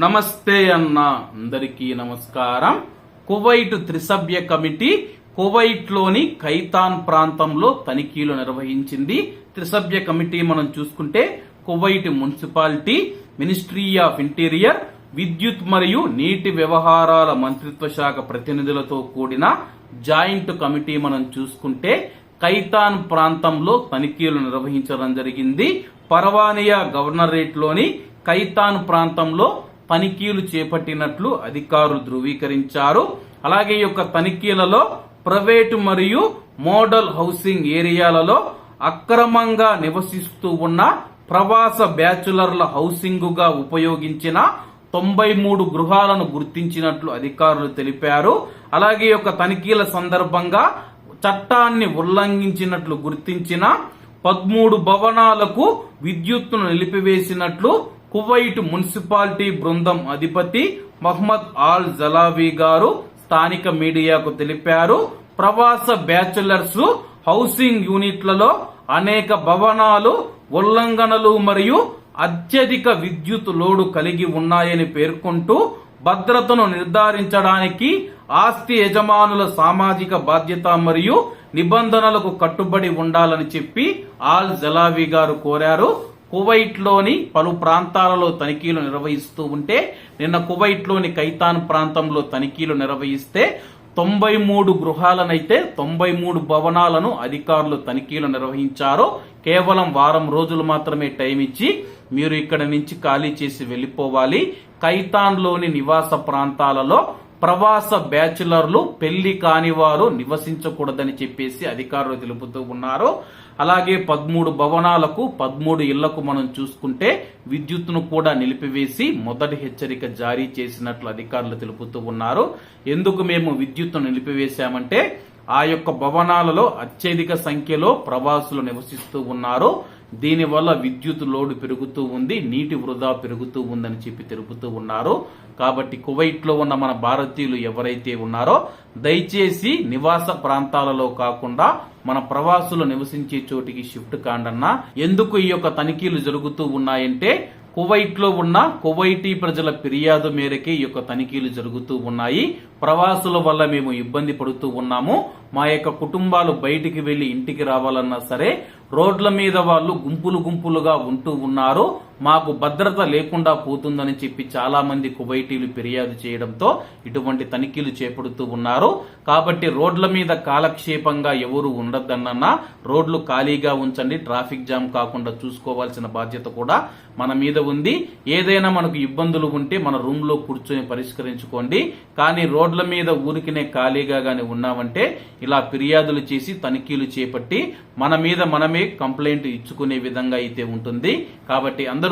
నమస్తే అన్న అందరికీ నమస్కారం. కువైట్ త్రిసభ్య కమిటీ కువైట్లోని ఖైతాన్ ప్రాంతంలో తనిఖీలు నిర్వహించింది. త్రిసభ్య కమిటీ మనం చూసుకుంటే Kuwait municipality ministry of interior విద్యుత్ మరియు నీటి వ్యవహారాల మంత్రిత్వ శాఖ ప్రతినిధులతో కూడిన జాయింట్ కమిటీ మనం చూసుకుంటే ఖైతాన్ ప్రాంతంలో తనిఖీలు నిర్వహించడం జరిగింది. పర్వానియా గవర్నరేట్లోని ఖైతాన్ ప్రాంతంలో తనిఖీలు చేపట్టినట్లు అధికారులు ధృవీకరించారు. అలాగే ఈ యొక్క తనిఖీలలో ప్రైవేటు మరియు మోడల్ హౌసింగ్ ఏరియాలలో అక్రమంగా నివసిస్తూ ఉన్న ప్రవాస బ్యాచులర్ల హౌసింగ్గా ఉపయోగించిన తొంభై మూడు గృహాలను గుర్తించినట్లు అధికారులు తెలిపారు. అలాగే యొక్క తనిఖీల సందర్భంగా చట్టాన్ని ఉల్లంఘించినట్లు గుర్తించిన పదమూడు భవనాలకు విద్యుత్తును నిలిపివేసినట్లు కువైట్ మున్సిపాలిటీ బృందం అధిపతి మహ్మద్ ఆల్ జలావి గారు స్థానిక మీడియాకు తెలిపారు. ప్రవాస బ్యాచులర్స్ హౌసింగ్ యూనిట్లలో అనేక భవనాలు ఉల్లంఘనలు మరియు అత్యధిక విద్యుత్ లోడు కలిగి ఉన్నాయని పేర్కొంటూ భద్రతను నిర్ధారించడానికి ఆస్తి యజమానుల సామాజిక బాధ్యత మరియు నిబంధనలకు కట్టుబడి ఉండాలని చెప్పి ఆల్ జలావి గారు కోరారు. కువైట్లోని పలు ప్రాంతాలలో తనిఖీలు నిర్వహిస్తూ ఉంటే నిన్న కువైట్లోని కైతాన్ ప్రాంతంలో తనిఖీలు నిర్వహిస్తే తొంభై మూడు గృహాలనైతే తొంభై మూడు భవనాలను అధికారులు తనిఖీలు నిర్వహించారు. కేవలం వారం రోజులు మాత్రమే టైం ఇచ్చి మీరు ఇక్కడ నుంచి ఖాళీ చేసి వెళ్ళిపోవాలి. కైతాన్లోని నివాస ప్రాంతాలలో ప్రవాస బ్యాచులర్లు పెళ్ళి కాని వారు నివసించకూడదని చెప్పేసి అధికారులు తెలుపుతూ ఉన్నారు. అలాగే పదమూడు భవనాలకు పదమూడు ఇళ్ళకు మనం చూసుకుంటే విద్యుత్ను కూడా నిలిపివేసి మొదటి హెచ్చరిక జారీ చేసినట్లు అధికారులు తెలుపుతూ ఉన్నారు. ఎందుకు మేము విద్యుత్ను నిలిపివేశామంటే ఆ యొక్క భవనాలలో అత్యధిక సంఖ్యలో ప్రవాసులు నివసిస్తూ ఉన్నారు. దీనివల్ల విద్యుత్ లోడ్ పెరుగుతూ ఉంది నీటి వృధా పెరుగుతూ ఉందని చెప్పి తెలుపుతూ ఉన్నారు. కాబట్టి కువైట్లో ఉన్న మన భారతీయులు ఎవరైతే ఉన్నారో దయచేసి నివాస ప్రాంతాలలో కాకుండా మన ప్రవాసులు నివసించే చోటికి షిఫ్ట్ కాండన్నా. ఎందుకు ఈ యొక్క తనిఖీలు జరుగుతూ ఉన్నాయంటే కువైట్లో ఉన్న కువైటీ ప్రజల ఫిర్యాదు మేరకే ఈ యొక్క తనిఖీలు జరుగుతూ ఉన్నాయి. ప్రవాసుల వల్ల మేము ఇబ్బంది పడుతూ ఉన్నాము. మా యొక్క కుటుంబాలు బయటికి వెళ్ళి ఇంటికి రావాలన్నా సరే రోడ్ల మీద వాళ్ళు గుంపులు గుంపులుగా ఉంటూ ఉన్నారు. మాకు భద్రత లేకుండా పోతుందని చెప్పి చాలా మంది కువైటీలు ఫిర్యాదు చేయడంతో ఇటువంటి తనిఖీలు చేపడుతూ ఉన్నారు. కాబట్టి రోడ్ల మీద కాలక్షేపంగా ఎవరు ఉండద్దన్న రోడ్లు ఖాళీగా ఉంచండి ట్రాఫిక్ జామ్ కాకుండా చూసుకోవాల్సిన బాధ్యత కూడా మన మీద ఉంది. ఏదైనా మనకు ఇబ్బందులు ఉంటే మన రూమ్లో కూర్చొని పరిష్కరించుకోండి. కానీ రోడ్ల మీద ఊరికినే ఖాళీగా గాని ఉన్నామంటే ఇలా ఫిర్యాదులు చేసి తనిఖీలు చేపట్టి మన మీద మనమే కంప్లైంట్ ఇచ్చుకునే విధంగా అయితే ఉంటుంది. కాబట్టి అందరూ